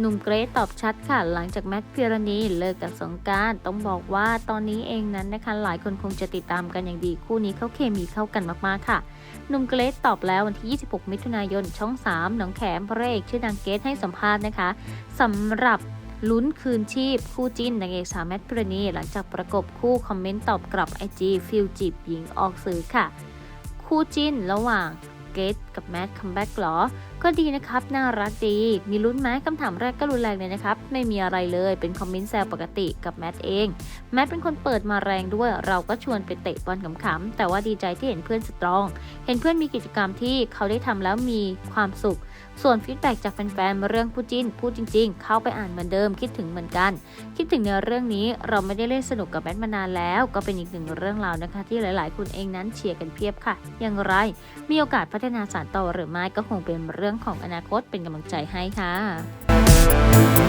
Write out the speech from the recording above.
หนุ่มเกรซตอบชัดค่ะ หลังจากแมทพิรณีเลิกกับสงการต้องบอกว่าตอนนี้เองนั้นนะคะหลายคนคงจะติดตามกันอย่างดีคู่นี้เขาเคมีเข้ากันมากๆค่ะหนุ่มเกรซตอบแล้ววันที่ 26 มิถุนายนช่อง 3 หนองแขมพระเอกชื่อดังเกรซให้สัมภาษณ์นะคะสำหรับลุ้นคืนชีพ คู่จิ้นนางเอกสาวแมทพิรณีหลังจากประกบคู่คอมเมนต์ตอบกลับไอจีฟิลจีบหญิงออกสื่อค่ะ คู่จิ้นระหว่างเกรซกับแมทคัมแบ็กหรอ ก็ดีนะครับ น่ารักดี มีลุ้นไหมคำถามแรกก็รุนแรงเลยนะครับ ไม่มีอะไรเลย เป็นคอมเมนต์แซวปกติกับแมทเอง แมทเป็นคนเปิดมาแรงด้วย เราก็ชวนไปเตะบอลขำๆ แต่ว่าดีใจที่เห็นเพื่อนสตรอง เห็นเพื่อนมีกิจกรรมที่เขาได้ทำแล้วมีความสุข ส่วนฟีดแบ็กจากแฟนๆ เรื่องผู้จิ้น พูดจริง ๆ เข้าไปอ่านเหมือนเดิม คิดถึงเหมือนกัน คิดถึงในเรื่องนี้ เราไม่ได้เล่นสนุกกับแมทมานานแล้ว ก็เป็นอีกหนึ่งเรื่องราวนะคะ ที่หลาย ๆ คนเองนั้นเชียร์กันเพียบค่ะ อย่างไร มีโอกาสพัฒนาสารต่อหรือไม่ก็คงเป็นเรื่องของอนาคตเป็นกำลังใจให้ค่ะ